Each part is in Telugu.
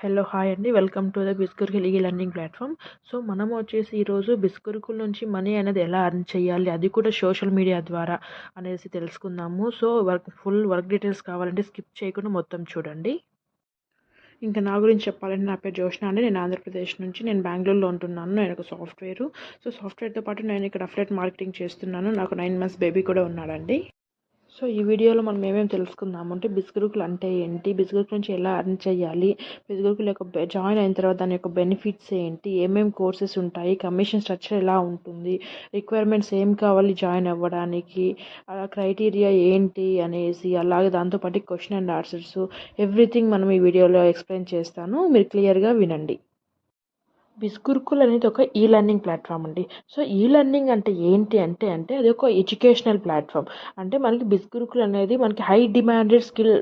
హలో హాయ్ అండి. వెల్కమ్ టు ద బిస్కుర్కిల్ ఈ లర్నింగ్ ప్లాట్ఫామ్. సో మనం వచ్చేసి ఈరోజు బిస్కుర్కుల్ నుంచి మనీ అనేది ఎలా అర్న్ చేయాలి అది కూడా సోషల్ మీడియా ద్వారా అనేసి తెలుసుకుందాము. So work full work details కావాలంటే స్కిప్ చేయకుండా మొత్తం చూడండి. ఇంకా నా గురించి చెప్పాలంటే నా పేరు జోష్న అండి. నేను ఆంధ్రప్రదేశ్ నుంచి నేను బెంగళూరులో ఉంటున్నాను. నేను ఒక సాఫ్ట్వేర్. సో సాఫ్ట్వేర్తో పాటు నేను ఇక్కడ అఫ్లెట్ మార్కెటింగ్ చేస్తున్నాను. నాకు నైన్ మంత్స్ బేబీ కూడా ఉన్నాడండి. సో ఈ వీడియోలో మనం ఏమేమి తెలుసుకుందాం అంటే బిస్గురుకులు అంటే ఏంటి? బిస్గురుకు నుంచి ఎలా అర్న్ చేయాలి? బిస్గురుకుల యొక్క జాయిన్ అయిన తర్వాత దాని యొక్క బెనిఫిట్స్ ఏంటి? ఏమేమి కోర్సెస్ ఉంటాయి? కమిషన్ స్ట్రక్చర్ ఎలా ఉంటుంది? రిక్వైర్మెంట్స్ ఏం కావాలి జాయిన్ అవ్వడానికి? క్రైటీరియా ఏంటి అనేసి అలాగే దాంతోపాటు క్వశ్చన్ అండ్ ఆన్సర్స్ ఎవ్రీథింగ్ మనం ఈ వీడియోలో ఎక్స్ప్లెయిన్ చేస్తాను. మీరు క్లియర్గా వినండి. బిస్గురుకుల్ అనేది ఒక ఈ లెర్నింగ్ ప్లాట్ఫామ్ అండి. సో ఈ లెర్నింగ్ అంటే ఏంటి అంటే అంటే అది ఒక ఎడ్యుకేషనల్ ప్లాట్ఫామ్ అంటే మనకి బిస్గురుకుల్ అనేది మనకి హై డిమాండెడ్ స్కిల్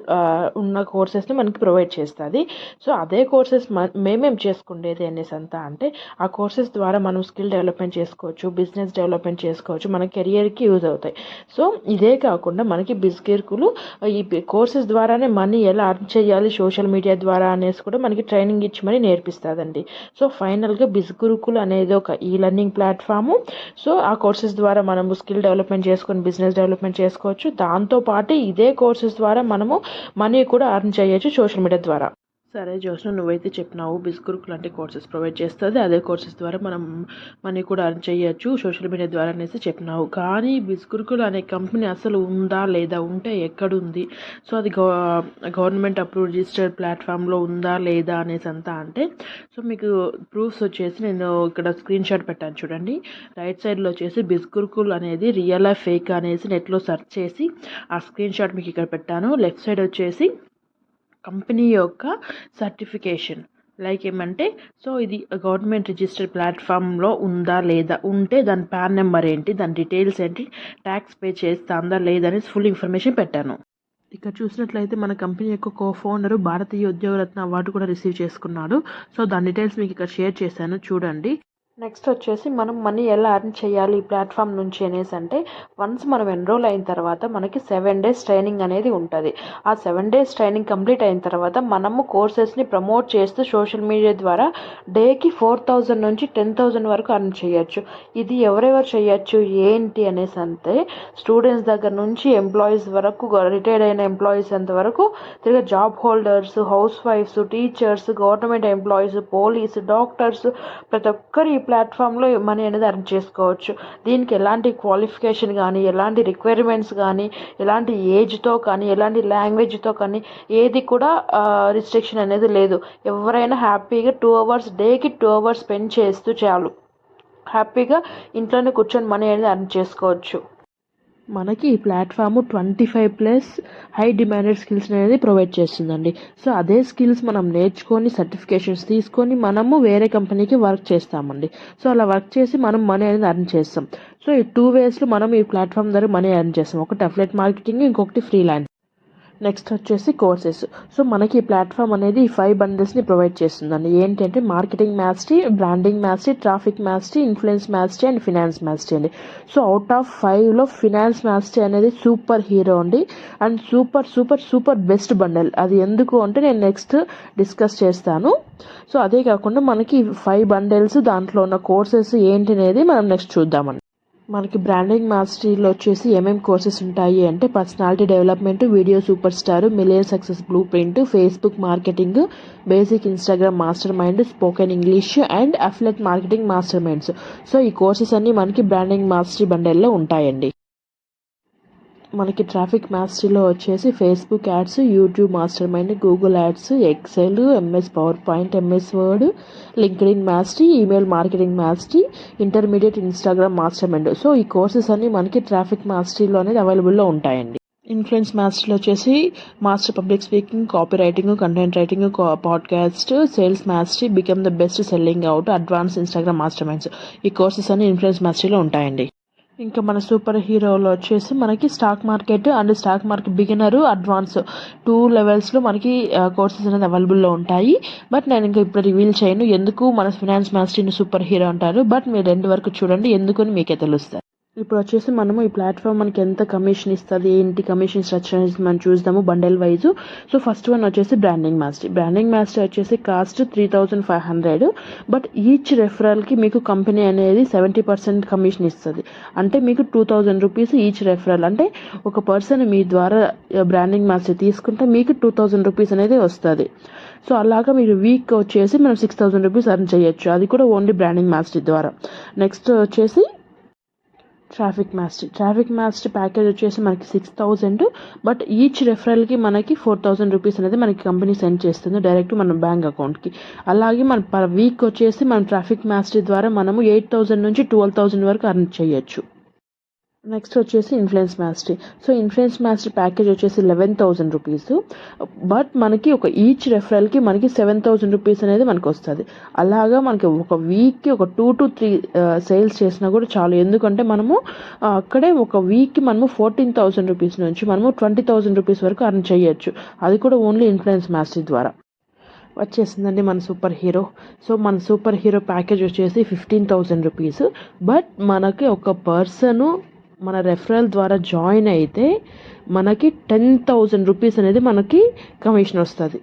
ఉన్న కోర్సెస్ని మనకి ప్రొవైడ్ చేస్తుంది. సో అదే కోర్సెస్ మేమేం చేసుకుండేది అనేసి అంతా అంటే ఆ కోర్సెస్ ద్వారా మనం స్కిల్ డెవలప్మెంట్ చేసుకోవచ్చు బిజినెస్ డెవలప్మెంట్ చేసుకోవచ్చు మన కెరియర్కి యూజ్ అవుతాయి. సో ఇదే కాకుండా మనకి బిస్గిరుకులు ఈ కోర్సెస్ ద్వారానే మనీ ఎలా అర్న్ చేయాలి సోషల్ మీడియా ద్వారా అనేసి కూడా మనకి ట్రైనింగ్ ఇచ్చి మరీ నేర్పిస్తుందండి. సో ఫైన్ ఫైనల్గా బిజ్ గురుకుల్ అనేది ఒక ఈ లెర్నింగ్ ప్లాట్ఫాము సో ఆ కోర్సెస్ ద్వారా మనము స్కిల్ డెవలప్మెంట్ చేసుకొని బిజినెస్ డెవలప్మెంట్ చేసుకోవచ్చు. దాంతోపాటు ఇదే కోర్సెస్ ద్వారా మనము మనీ కూడా అర్న్ చేయొచ్చు సోషల్ మీడియా ద్వారా. సరే జోష్న నువ్వైతే చెప్పినావు బిస్గురుకులు అంటే కోర్సెస్ ప్రొవైడ్ చేస్తుంది. అదే కోర్సెస్ ద్వారా మనం మనీ కూడా అర్న్ చేయొచ్చు సోషల్ మీడియా ద్వారా అనేసి చెప్పినావు. కానీ బిస్గురుకులు అనే కంపెనీ అసలు ఉందా లేదా ఉంటే ఎక్కడుంది? సో అది గవర్నమెంట్ అప్రూవ్ రిజిస్టర్డ్ ప్లాట్ఫామ్లో ఉందా లేదా అనేసి అంతా అంటే సో మీకు ప్రూఫ్స్ వచ్చేసి నేను ఇక్కడ స్క్రీన్ షాట్ పెట్టాను చూడండి. రైట్ సైడ్లో వచ్చేసి బిస్గురుకుల్ అనేది రియల్ ఫేక్ అనేసి నెట్లో సెర్చ్ చేసి ఆ స్క్రీన్ షాట్ మీకు ఇక్కడ పెట్టాను. లెఫ్ట్ సైడ్ వచ్చేసి కంపెనీ యొక్క సర్టిఫికేషన్. లైక్ ఏమంటే సో ఇది గవర్నమెంట్ రిజిస్టర్డ్ ప్లాట్ఫామ్లో ఉందా లేదా ఉంటే దాని పాన్ నెంబర్ ఏంటి దాని డీటెయిల్స్ ఏంటి ట్యాక్స్ పే చేస్తుందా లేదా అనేది ఫుల్ ఇన్ఫర్మేషన్ పెట్టాను. ఇక్కడ చూసినట్లయితే మన కంపెనీ యొక్క co founder Bharatiya Udyogratna award కూడా రిసీవ్ చేసుకున్నాడు. సో దాని డీటెయిల్స్ మీకు ఇక్కడ షేర్ చేశాను చూడండి. నెక్స్ట్ వచ్చేసి మనం మనీ ఎలా అర్న్ చేయాలి ఈ ప్లాట్ఫామ్ నుంచి అనేసి అంటే వన్స్ మనం ఎన్రోల్ అయిన తర్వాత మనకి సెవెన్ డేస్ ట్రైనింగ్ అనేది ఉంటుంది. ఆ సెవెన్ డేస్ ట్రైనింగ్ కంప్లీట్ అయిన తర్వాత మనము కోర్సెస్ని ప్రమోట్ చేస్తూ సోషల్ మీడియా ద్వారా డేకి ఫోర్ థౌజండ్ నుంచి టెన్ థౌజండ్ వరకు అర్న్ చేయొచ్చు. ఇది ఎవరెవరు చేయొచ్చు ఏంటి అనేసి అంటే స్టూడెంట్స్ దగ్గర నుంచి ఎంప్లాయీస్ వరకు రిటైర్డ్ అయిన ఎంప్లాయీస్ అంతవరకు తిరిగి job holders house wives teachers government employees police doctors ప్రతి ఒక్కరు ప్లాట్ఫామ్లో మనీ అనేది అర్న్ చేసుకోవచ్చు. దీనికి ఎలాంటి క్వాలిఫికేషన్ కానీ ఎలాంటి రిక్వైర్మెంట్స్ కానీ ఎలాంటి ఏజ్తో కానీ ఎలాంటి లాంగ్వేజ్తో కానీ ఏది కూడా రిస్ట్రిక్షన్ అనేది లేదు. ఎవరైనా హ్యాపీగా టూ అవర్స్ డేకి టూ అవర్స్ స్పెండ్ చేస్తూ చాలు. హ్యాపీగా ఇంట్లోనే కూర్చొని మనీ అనేది అర్న్ చేసుకోవచ్చు. మనకి ఈ platform twenty five plus high demanded skills అనేది ప్రొవైడ్ చేస్తుందండి. సో అదే స్కిల్స్ మనం నేర్చుకొని సర్టిఫికేషన్స్ తీసుకొని మనము వేరే కంపెనీకి వర్క్ చేస్తామండి. సో అలా వర్క్ చేసి మనం మనీ అనేది అర్న్ చేస్తాం. సో ఈ టూ వేస్లో మనం ఈ ప్లాట్ఫామ్ ద్వారా మనీ అర్న్ చేస్తాం. ఒకటి అఫ్లెట్ మార్కెటింగ్ ఇంకొకటి ఫ్రీలాన్స్ నెక్స్ట్ వచ్చేసి కోర్సెస్ సో మనకి ఈ ప్లాట్ఫామ్ అనేది ఫైవ్ బండిల్స్ని ప్రొవైడ్ చేస్తుందండి. ఏంటంటే marketing mastery branding mastery traffic mastery influence mastery and finance mastery అండి. సో అవుట్ ఆఫ్ ఫైవ్లో ఫినాన్స్ మ్యాస్టీ అనేది సూపర్ హీరో అండి. And super super super best bundle అది ఎందుకు అంటే నేను నెక్స్ట్ డిస్కస్ చేస్తాను. సో అదే కాకుండా మనకి ఫైవ్ బండల్స్ దాంట్లో ఉన్న కోర్సెస్ ఏంటి అనేది మనం నెక్స్ట్ చూద్దామండి. మనకి బ్రాండింగ్ మాస్టరీలో వచ్చేసి ఏమేమి కోర్సెస్ ఉంటాయి అంటే personality development video superstar million success blueprint Facebook marketing basic Instagram mastermind spoken English and affiliate marketing masterminds. So ఈ కోర్సెస్ అన్ని మనకి బ్రాండింగ్ మాస్టరీ బండల్లో ఉంటాయండి. మనకి ట్రాఫిక్ మాస్టర్లో వచ్చేసి Facebook ads YouTube mastermind Google ads Excel MS PowerPoint MS Word LinkedIn mastery email marketing mastery intermediate Instagram mastermind. So ఈ కోర్సెస్ అన్ని మనకి ట్రాఫిక్ మాస్టరీలో అనేది అవైలబుల్లో ఉంటాయండి. ఇన్ఫ్లుయెన్స్ మాస్టర్లో వచ్చేసి master public speaking copy writing content writing podcast sales mastery become the best selling out advance Instagram masterminds. ఈ కోర్సెస్ అన్ని ఇన్ఫ్లుయెన్స్ మాస్టరీలో ఉంటాయండి. ఇంకా మన సూపర్ హీరోలో వచ్చేసి మనకి stock market and stock market beginner advance two లెవెల్స్లో మనకి కోర్సెస్ అనేది అవైలబుల్లో ఉంటాయి. బట్ నేను ఇంకా ఇప్పుడు రివీల్ చేయను. ఎందుకు మన ఫినాన్స్ మాస్టర్ని సూపర్ హీరో అంటారు? బట్ మీరు రెండు వరకు చూడండి. ఎందుకని మీకే తెలుస్తుంది ఇప్పుడు వచ్చేసి మనము ఈ ప్లాట్ఫామ్ మనకి ఎంత కమిషన్ ఇస్తుంది ఏంటి కమిషన్ స్ట్రక్చర్ అనేది మనం చూద్దాము bundle wise so first one వచ్చేసి బ్రాండింగ్ మాస్టర్ బ్రాండింగ్ మాస్టర్ వచ్చేసి cost three thousand five hundred but each రెఫరల్కి మీకు కంపెనీ అనేది సెవెంటీ పర్సెంట్ కమిషన్ ఇస్తుంది. అంటే మీకు two thousand rupees each referral అంటే ఒక పర్సన్ మీ ద్వారా బ్రాండింగ్ మాస్టర్ తీసుకుంటే మీకు టూ థౌజండ్ రూపీస్ అనేది వస్తుంది. సో అలాగా మీరు వీక్ వచ్చేసి మనం సిక్స్ థౌసండ్ రూపీస్ అర్న్ చేయొచ్చు. అది కూడా ఓన్లీ బ్రాండింగ్ మాస్టర్ ద్వారా. నెక్స్ట్ వచ్చేసి traffic master traffic master package వచ్చేసి మనకి సిక్స్ థౌజండ్ బట్ ఈచ్ రెఫరల్కి మనకి ఫోర్ థౌజండ్ రూపీస్ అనేది మనకి కంపెనీ సెండ్ చేస్తుంది డైరెక్ట్ మన బ్యాంక్ అకౌంట్కి అలాగే మన పర్ వీక్ వచ్చేసి మనం ట్రాఫిక్ మాస్టర్ ద్వారా మనము ఎయిట్ థౌసండ్ నుంచి ట్వెల్వ్ థౌజండ్ వరకు అర్న్ చేయొచ్చు. నెక్స్ట్ వచ్చేసి influence mastery so influence mastery package వచ్చేసి లెవెన్ థౌసండ్ రూపీస్ బట్ మనకి ఒక ఈచ్ రెఫరల్కి మనకి సెవెన్ థౌసండ్ రూపీస్ అనేది మనకు వస్తుంది. అలాగా మనకి ఒక వీక్కి ఒక టూ టు త్రీ సేల్స్ చేసినా కూడా చాలు. ఎందుకంటే మనము uh, అక్కడే ఒక వీక్కి మనము ఫోర్టీన్ థౌసండ్ రూపీస్ నుంచి మనము ట్వంటీ థౌసండ్ రూపీస్ వరకు అర్న్ చేయొచ్చు. అది కూడా ఓన్లీ ఇన్ఫ్లుయెన్స్ మాస్టరీ ద్వారా. వచ్చేసిందండి మన సూపర్ హీరో సో మన సూపర్ హీరో ప్యాకేజ్ వచ్చేసి ఫిఫ్టీన్ థౌజండ్ రూపీస్ బట్ మనకి ఒక పర్సను మన రెఫరల్ ద్వారా జాయిన్ అయితే మనకి టెన్ థౌజండ్ రూపీస్ అనేది మనకి కమిషన్ వస్తుంది.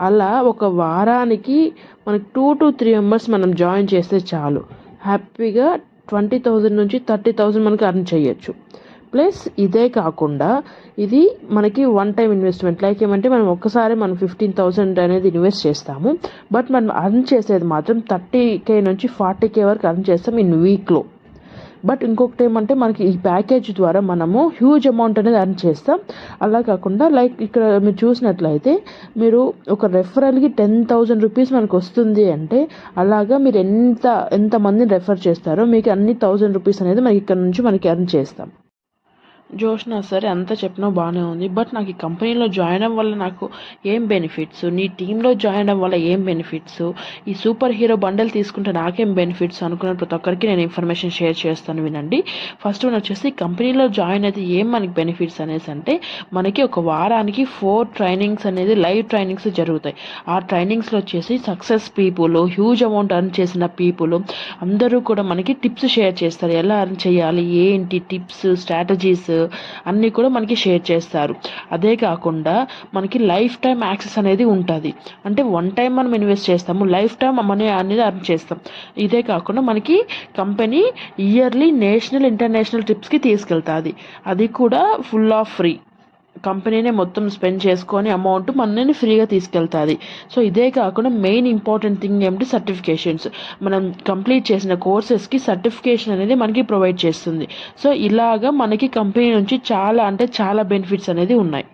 అలా ఒక వారానికి మనకి టూ టు త్రీ మెంబర్స్ మనం జాయిన్ చేస్తే చాలు. హ్యాపీగా ట్వంటీ థౌజండ్ నుంచి థర్టీ థౌజండ్ మనకి అర్న్ చేయొచ్చు. ప్లస్ ఇదే కాకుండా ఇది మనకి వన్ టైం ఇన్వెస్ట్మెంట్ లైక్ ఏమంటే మనం ఒక్కసారి మనం ఫిఫ్టీన్ థౌసండ్ అనేది ఇన్వెస్ట్ చేస్తాము. బట్ మనం అర్న్ చేసేది మాత్రం థర్టీ కే నుంచి ఫార్టీ కే వరకు అర్న్ చేస్తాం ఇన్ వీక్లో బట్ ఇంకొకటి ఏమంటే మనకి ఈ ప్యాకేజ్ ద్వారా మనము హ్యూజ్ అమౌంట్ అనేది అర్న్ చేస్తాం. అలా కాకుండా లైక్ ఇక్కడ మీరు చూసినట్లయితే మీరు ఒక రెఫరల్కి టెన్ థౌజండ్ రూపీస్ మనకు వస్తుంది అంటే అలాగా మీరు ఎంత ఎంతమందిని రెఫర్ చేస్తారో మీకు అన్ని థౌజండ్ రూపీస్ అనేది మనకి ఇక్కడ నుంచి మనకి అర్న్ చేస్తాం. జోష్నా సరే అంతా చెప్పినా బాగానే ఉంది బట్ నాకు ఈ కంపెనీలో జాయిన్ అవ్వడం వల్ల నాకు ఏం బెనిఫిట్స్? నీ టీంలో జాయిన్ అవ్వడం వల్ల ఏం బెనిఫిట్స్? ఈ సూపర్ హీరో బండల్ తీసుకుంటే నాకేం బెనిఫిట్స్? అనుకున్న ప్రతి ఒక్కరికి నేను ఇన్ఫర్మేషన్ షేర్ చేస్తాను వినండి. ఫస్ట్ వన్ వచ్చేసి కంపెనీలో జాయిన్ అయితే ఏం మనకి బెనిఫిట్స్ అనేసి అంటే మనకి ఒక వారానికి ఫోర్ ట్రైనింగ్స్ అనేది లైవ్ ట్రైనింగ్స్ జరుగుతాయి. ఆ ట్రైనింగ్స్లో వచ్చేసి success people huge amount earn చేసిన పీపుల్ అందరూ కూడా మనకి టిప్స్ షేర్ చేస్తారు. ఎలా అర్న్ చేయాలి? ఏంటి టిప్స్ స్ట్రాటజీస్? అన్నీ కూడా మనకి షేర్ చేస్తారు. అదే కాకుండా మనకి లైఫ్ టైం యాక్సెస్ అనేది ఉంటుంది. అంటే వన్ టైం మనం ఇన్వెస్ట్ చేస్తాము లైఫ్ టైం మనీ అనేది అర్న్ చేస్తాం. ఇదే కాకుండా మనకి కంపెనీ ఇయర్లీ నేషనల్ ఇంటర్నేషనల్ ట్రిప్స్కి తీసుకెళ్తుంది. అది కూడా ఫుల్ ఆఫ్ ఫ్రీ. కంపెనీనే మొత్తం స్పెండ్ చేసుకొని అమౌంట్ మనని ఫ్రీగా తీసుకెళ్తుంది. సో ఇదే కాకుండా మెయిన్ ఇంపార్టెంట్ థింగ్ ఏమిటి? సర్టిఫికేషన్స్. మనం కంప్లీట్ చేసిన కోర్సెస్కి సర్టిఫికేషన్ అనేది మనకి ప్రొవైడ్ చేస్తుంది. సో ఇలాగా మనకి కంపెనీ నుంచి చాలా అంటే చాలా బెనిఫిట్స్ అనేది ఉన్నాయి.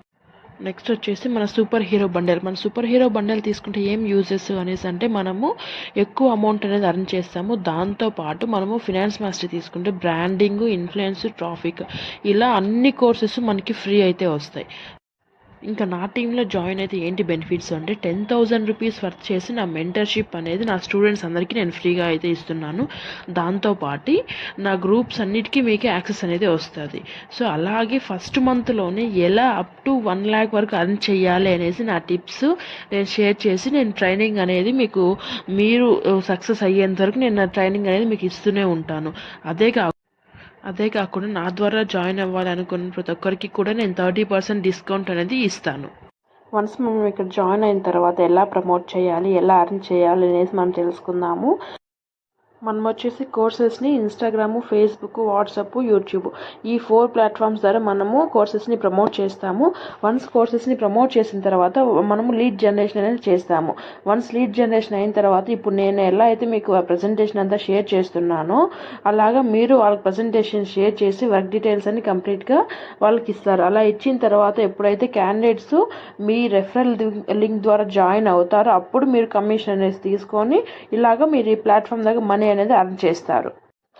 నెక్స్ట్ వచ్చేసి మన సూపర్ హీరో బండెల్. మన సూపర్ హీరో బండెల్ తీసుకుంటే ఏం యూజెస్ అనేసి అంటే మనము ఎక్కువ అమౌంట్ అనేది అర్న్ చేస్తాము. దాంతో పాటు మనము ఫినాన్స్ మాస్టర్ తీసుకుంటే బ్రాండింగ్ ఇన్ఫ్లుయెన్స్ ట్రాఫిక్ ఇలా అన్ని కోర్సెస్ మనకి ఫ్రీ అయితే వస్తాయి. ఇంకా నా టీంలో జాయిన్ అయితే ఏంటి బెనిఫిట్స్ అంటే టెన్ థౌజండ్ రూపీస్ వర్క్ చేసి నా మెంటర్షిప్ అనేది నా స్టూడెంట్స్ అందరికీ నేను ఫ్రీగా అయితే ఇస్తున్నాను. దాంతోపాటు నా గ్రూప్స్ అన్నిటికీ మీకే యాక్సెస్ అనేది వస్తుంది. సో అలాగే ఫస్ట్ మంత్లోనే ఎలా అప్ టు వన్ ల్యాక్ వరకు అర్న్ చేయాలి అనేసి నా టిప్స్ నేను షేర్ చేసి నేను ట్రైనింగ్ అనేది మీకు మీరు సక్సెస్ అయ్యేంత వరకు నేను నా ట్రైనింగ్ అనేది మీకు ఇస్తూనే ఉంటాను. అదే కాకుండా అదే కాకుండా నా ద్వారా జాయిన్ అవ్వాలనుకున్న ప్రతి ఒక్కరికి కూడా నేను థర్టీ పర్సెంట్ డిస్కౌంట్ అనేది ఇస్తాను. వన్స్ మనం ఇక్కడ జాయిన్ అయిన తర్వాత ఎలా ప్రమోట్ చేయాలి ఎలా అర్న్ చేయాలి అనేసి మనం తెలుసుకుందాము. మనం వచ్చేసి కోర్సెస్ని ఇన్స్టాగ్రాము ఫేస్బుక్ వాట్సాప్ యూట్యూబ్. ఈ ఫోర్ ప్లాట్ఫామ్స్ ద్వారా మనము కోర్సెస్ని ప్రమోట్ చేస్తాము. వన్స్ కోర్సెస్ని ప్రమోట్ చేసిన తర్వాత మనము లీడ్ జనరేషన్ అనేది చేస్తాము. వన్స్ లీడ్ జనరేషన్ అయిన తర్వాత ఇప్పుడు నేను ఎలా అయితే మీకు ఆ ప్రజెంటేషన్ అంతా షేర్ చేస్తున్నానో అలాగా మీరు వాళ్ళకి ప్రజెంటేషన్ షేర్ చేసి వర్క్ డీటెయిల్స్ అన్ని కంప్లీట్గా వాళ్ళకి ఇస్తారు. అలా ఇచ్చిన తర్వాత ఎప్పుడైతే క్యాండిడేట్స్ మీ రెఫరల్ లింక్ ద్వారా జాయిన్ అవుతారో అప్పుడు మీరు కమిషన్ అనేది తీసుకొని ఇలాగ మీరు ఈ ప్లాట్ఫామ్ దగ్గర మనీ అనేది అర్థం చేస్తారు.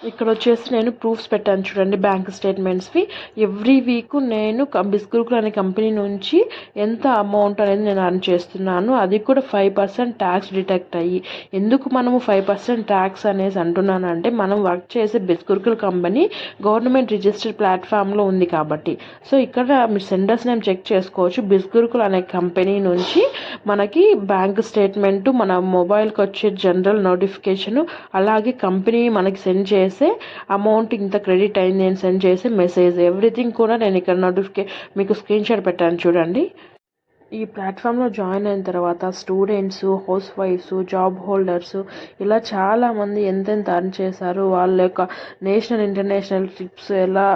ఇక్కడ వచ్చేసి నేను ప్రూఫ్స్ పెట్టాను చూడండి బ్యాంక్ స్టేట్మెంట్స్వి. ఎవ్రీ వీక్ నేను బిస్గురుకుల్ అనే కంపెనీ నుంచి ఎంత అమౌంట్ అనేది నేను అర్న్ చేస్తున్నాను అది కూడా ఫైవ్ పర్సెంట్ ట్యాక్స్ డిటెక్ట్ అయ్యి. ఎందుకు మనము ఫైవ్ పర్సెంట్ ట్యాక్స్ అనేసి అంటున్నాను అంటే మనం వర్క్ చేసే బిస్గురుకుల్ కంపెనీ గవర్నమెంట్ రిజిస్టర్డ్ ప్లాట్ఫామ్లో ఉంది కాబట్టి. సో ఇక్కడ మీరు సెండర్స్ నేమ్ చెక్ చేసుకోవచ్చు. బిస్గురుకుల్ అనే కంపెనీ నుంచి మనకి బ్యాంక్ స్టేట్మెంట్ మన మొబైల్కి వచ్చే జనరల్ నోటిఫికేషన్ అలాగే కంపెనీ మనకి సెండ్ చేసి చేసి అమౌంట్ ఇంత క్రెడిట్ అయింది అని సెండ్ చేసే మెసేజ్ ఎవ్రీథింగ్ కూడా నేను ఇక్కడ నోటిఫికే మీకు స్క్రీన్ షాట్ పెట్టాను చూడండి. ఈ ప్లాట్ఫామ్లో జాయిన్ అయిన తర్వాత students house wives job holders ఇలా చాలామంది ఎంతెంత అర్న్ చేశారు వాళ్ళ యొక్క నేషనల్ ఇంటర్నేషనల్ ట్రిప్స్ ఎలా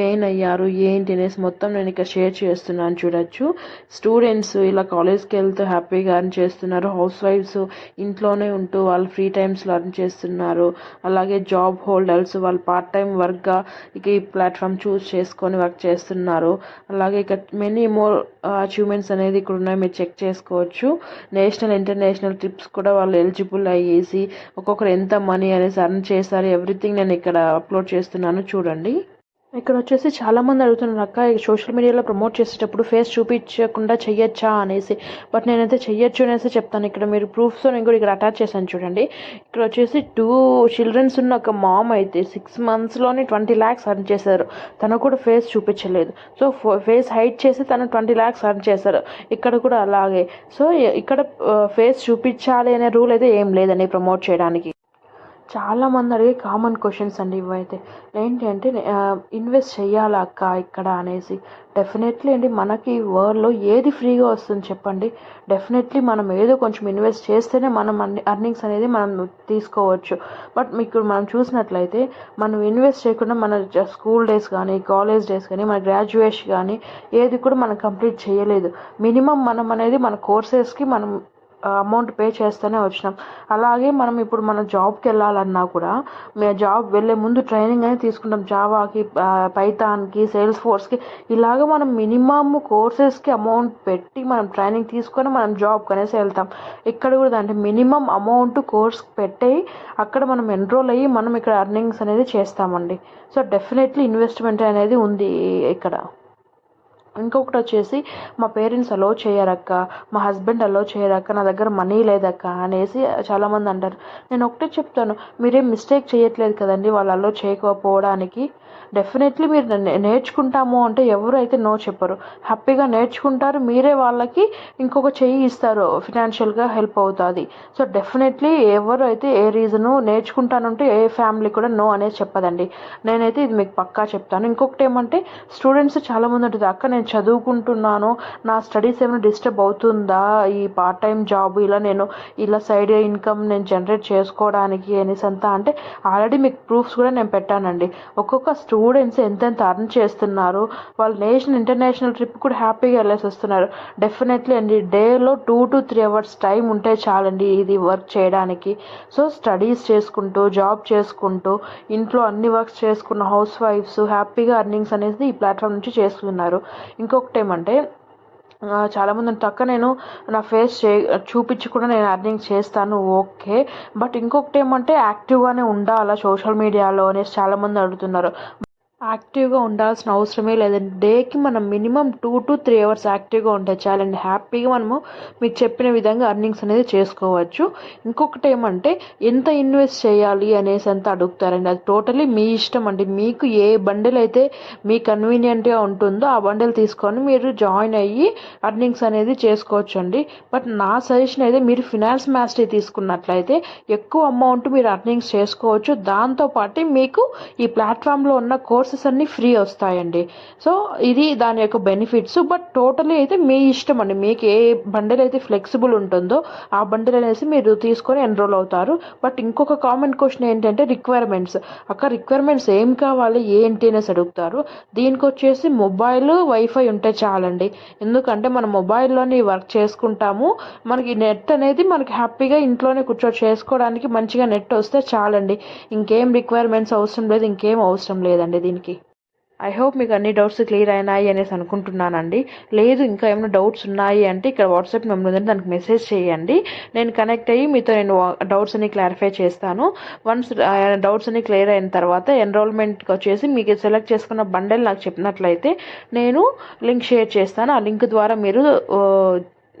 గెయిన్ అయ్యారు ఏంటి అనేసి మొత్తం నేను ఇక్కడ షేర్ చేస్తున్నాను చూడొచ్చు. స్టూడెంట్స్ ఇలా కాలేజ్కి వెళ్తూ హ్యాపీగా అర్న్ చేస్తున్నారు హౌస్ వైఫ్స్ ఇంట్లోనే ఉంటూ వాళ్ళు ఫ్రీ టైమ్స్లో అర్న్ చేస్తున్నారు. అలాగే జాబ్ హోల్డర్స్ వాళ్ళు పార్ట్ టైం వర్క్గా ఇక ఈ ప్లాట్ఫామ్ చూస్ చేసుకొని వర్క్ చేస్తున్నారు. అలాగే ఇక మెనీ మోర్ అచీవ్మెంట్స్ అనేది ఇక్కడ ఉన్నాయి మీరు చెక్ చేసుకోవచ్చు. నేషనల్ ఇంటర్నేషనల్ ట్రిప్స్ కూడా వాళ్ళు ఎలిజిబుల్ అయ్యేసి ఒక్కొక్కరు ఎంత మనీ అనేసి అర్న్ చేశారు ఎవ్రీథింగ్ నేను ఇక్కడ అప్లోడ్ చేస్తున్నాను చూడండి. ఇక్కడ వచ్చేసి చాలామంది అడుగుతున్నారు అక్క సోషల్ మీడియాలో ప్రమోట్ చేసేటప్పుడు ఫేస్ చూపించకుండా చెయ్యొచ్చా? అనేసి. బట్ నేనైతే చెయ్యొచ్చు అనేసి చెప్తాను. ఇక్కడ మీరు ప్రూఫ్స్ నేను కూడా ఇక్కడ అటాచ్ చేశాను చూడండి. ఇక్కడ వచ్చేసి టూ చిల్డ్రన్స్ ఉన్న ఒక మామ్ అయితే సిక్స్ మంత్స్లోనే ట్వంటీ ల్యాక్స్ అర్న్ చేశారు. తను కూడా ఫేస్ చూపించలేదు. సో ఫేస్ హైట్ చేసి తను ట్వంటీ ల్యాక్స్ అర్న్ చేశారు. ఇక్కడ కూడా అలాగే. సో ఇక్కడ ఫేస్ చూపించాలి అనే రూల్ అయితే ఏం లేదండి ప్రమోట్ చేయడానికి. చాలామంది అడిగే కామన్ క్వశ్చన్స్ అండి ఇవైతే. ఏంటి అంటే ఇన్వెస్ట్ చేయాలా అక్క ఇక్కడ అనేసి. డెఫినెట్లీ అండి మనకి వరల్డ్లో ఏది ఫ్రీగా వస్తుంది చెప్పండి. డెఫినెట్లీ మనం ఏదో కొంచెం ఇన్వెస్ట్ చేస్తేనే మనం అన్ని అర్నింగ్స్ అనేది మనం తీసుకోవచ్చు. బట్ మీకు మనం చూసినట్లయితే మనం ఇన్వెస్ట్ చేయకుండా మన స్కూల్ డేస్ కానీ కాలేజ్ డేస్ కానీ మన గ్రాడ్యుయేషన్ కానీ ఏది కూడా మనం కంప్లీట్ చేయలేదు. మినిమం మనం అనేది మన కోర్సెస్కి మనం అమౌంట్ పే చేస్తూనే వచ్చినాం. అలాగే మనం ఇప్పుడు మన జాబ్కి వెళ్ళాలన్నా కూడా మేము జాబ్ వెళ్ళే ముందు ట్రైనింగ్ అనేది తీసుకుంటాం. జావాకి పైథాన్కి సేల్స్ ఫోర్స్కి ఇలాగ మనం మినిమమ్ కోర్సెస్కి అమౌంట్ పెట్టి మనం ట్రైనింగ్ తీసుకొని మనం జాబ్కి అనేసి వెళ్తాం. ఇక్కడ కూడా అంటే మినిమం అమౌంట్ కోర్స్ పెట్టి అక్కడ మనం ఎన్రోల్ అయ్యి మనం ఇక్కడ అర్నింగ్స్ అనేది చేస్తామండి. సో డెఫినెట్లీ ఇన్వెస్ట్మెంట్ అనేది ఉంది ఇక్కడ. ఇంకొకటి వచ్చేసి మా పేరెంట్స్ అలో చేయరక్క మా హస్బెండ్ అలో చేయరక్క నా దగ్గర మనీ లేదక్క అనేసి చాలామంది అంటారు. నేను ఒకటే చెప్తాను మీరేం మిస్టేక్ చేయట్లేదు కదండి వాళ్ళు అలో చేయకపోవడానికి. డెఫినెట్లీ మీరు నేర్చుకుంటాము అంటే ఎవరు అయితే నో చెప్పరు. హ్యాపీగా నేర్చుకుంటారు మీరే వాళ్ళకి ఇంకొక చెయ్యి ఇస్తారు ఫినాన్షియల్గా హెల్ప్ అవుతుంది. సో డెఫినెట్లీ ఎవరు అయితే ఏ రీజను నేర్చుకుంటానంటే ఏ ఫ్యామిలీ కూడా నో అనేది చెప్పదండి. నేనైతే ఇది మీకు పక్కా చెప్తాను. ఇంకొకటి ఏమంటే స్టూడెంట్స్ చాలామంది ఉంటుంది అక్క నేను నేను చదువుకుంటున్నాను నా స్టడీస్ ఏమైనా డిస్టర్బ్ అవుతుందా? ఈ పార్ట్ టైం జాబ్ ఇలా నేను ఇలా సైడ్ ఇన్కమ్ నేను జనరేట్ చేసుకోవడానికి అనేసి అంతా అంటే ఆల్రెడీ మీకు ప్రూఫ్స్ కూడా నేను పెట్టానండి. ఒక్కొక్క స్టూడెంట్స్ ఎంతెంత అర్న్ చేస్తున్నారు? వాళ్ళు నేషనల్ ఇంటర్నేషనల్ ట్రిప్ కూడా హ్యాపీగా వెళ్ళేసి వస్తున్నారు. డెఫినెట్లీ అండి డేలో two to three hours time ఉంటే చాలండి ఇది వర్క్ చేయడానికి. సో స్టడీస్ చేసుకుంటూ జాబ్ చేసుకుంటూ ఇంట్లో అన్ని వర్క్స్ చేసుకున్న హౌస్ వైఫ్స్ హ్యాపీగా అర్నింగ్స్ అనేది ఈ ప్లాట్ఫామ్ నుంచి చేస్తున్నారు ఇంకొకటి ఏమంటే చాలామంది తక్క నేను నా ఫేస్ చే చూపించి కూడా నేను అర్నింగ్ చేస్తాను ఓకే. బట్ ఇంకొకటి ఏమంటే యాక్టివ్గానే ఉండాలా సోషల్ మీడియాలో అనేసి చాలామంది అడుగుతున్నారు. యాక్టివ్గా ఉండాల్సిన అవసరమే లేదండి డేకి మనం minimum two to three hours యాక్టివ్గా ఉంటే చాలండి హ్యాపీగా మనము మీకు చెప్పిన విధంగా అర్నింగ్స్ అనేది చేసుకోవచ్చు. ఇంకొకటి ఏమంటే ఎంత ఇన్వెస్ట్ చేయాలి అనేసి అంత అడుగుతారండి. అది టోటలీ మీ ఇష్టం అండి. మీకు ఏ బండిల్ అయితే మీ కన్వీనియంట్గా ఉంటుందో ఆ బండిల్ తీసుకొని మీరు జాయిన్ అయ్యి అర్నింగ్స్ అనేది చేసుకోవచ్చు అండి బట్ నా సజెషన్ అయితే మీరు ఫినాన్స్ మాస్టరీ తీసుకున్నట్లయితే ఎక్కువ అమౌంట్ మీరు అర్నింగ్స్ చేసుకోవచ్చు. దాంతోపాటు మీకు ఈ ప్లాట్ఫామ్లో ఉన్న కోర్స్ కోర్సెస్ అన్నీ ఫ్రీ వస్తాయండి. సో ఇది దాని యొక్క బెనిఫిట్స్ బట్ టోటలీ అయితే మీ ఇష్టం అండి. మీకు ఏ బండిల్ అయితే ఫ్లెక్సిబుల్ ఉంటుందో ఆ బండిల్ అనేసి మీరు తీసుకొని ఎన్రోల్ అవుతారు. బట్ ఇంకొక కామన్ క్వశ్చన్ ఏంటంటే రిక్వైర్మెంట్స్ అక్కడ రిక్వైర్మెంట్స్ ఏం కావాలి? ఏంటి అనేసి అడుగుతారు. దీనికి వచ్చేసి మొబైల్ వైఫై ఉంటే చాలండి. ఎందుకంటే మనం మొబైల్లోనే వర్క్ చేసుకుంటాము. మనకి నెట్ అనేది మనకి హ్యాపీగా ఇంట్లోనే కూర్చో చేసుకోవడానికి మంచిగా నెట్ వస్తే చాలండి. ఇంకేం రిక్వైర్మెంట్స్ అవసరం లేదు. ఇంకేం అవసరం లేదండి దీనికి. దీనికి ఐ హోప్ మీకు అన్ని డౌట్స్ క్లియర్ అయినాయి అనేసి అనుకుంటున్నానండి. లేదు ఇంకా ఏమైనా డౌట్స్ ఉన్నాయి అంటే ఇక్కడ వాట్సాప్ నెంబర్ ఉందంటే దానికి మెసేజ్ చేయండి. నేను కనెక్ట్ అయ్యి మీతో నేను డౌట్స్ అన్ని క్లారిఫై చేస్తాను. వన్స్ డౌట్స్ అన్ని క్లియర్ అయిన తర్వాత ఎన్రోల్మెంట్కి వచ్చేసి మీకు సెలెక్ట్ చేసుకున్న బండల్ నాకు చెప్పినట్లయితే నేను లింక్ షేర్ చేస్తాను. ఆ లింక్ ద్వారా మీరు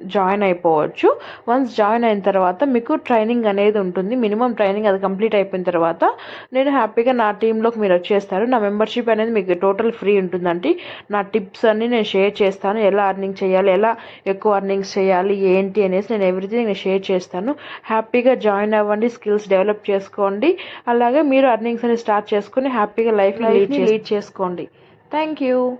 జాయిన్ అయిపోవచ్చు. వన్స్ జాయిన్ అయిన తర్వాత మీకు ట్రైనింగ్ అనేది ఉంటుంది. మినిమం ట్రైనింగ్ అది కంప్లీట్ అయిపోయిన తర్వాత నేను హ్యాపీగా నా టీంలోకి మీరు వచ్చేస్తారు. నా మెంబర్షిప్ అనేది మీకు టోటల్ ఫ్రీ ఉంటుందండి. నా టిప్స్ అన్ని నేను షేర్ చేస్తాను. ఎలా అర్నింగ్ చేయాలి? ఎలా ఎక్కువ అర్నింగ్స్ చేయాలి? ఏంటి అనేసి నేను ఎవ్రీథింగ్ నేను షేర్ చేస్తాను. హ్యాపీగా జాయిన్ అవ్వండి. స్కిల్స్ డెవలప్ చేసుకోండి. అలాగే మీరు అర్నింగ్స్ అనేది స్టార్ట్ చేసుకొని హ్యాపీగా లైఫ్ లీడ్ చేసుకోండి. Thank you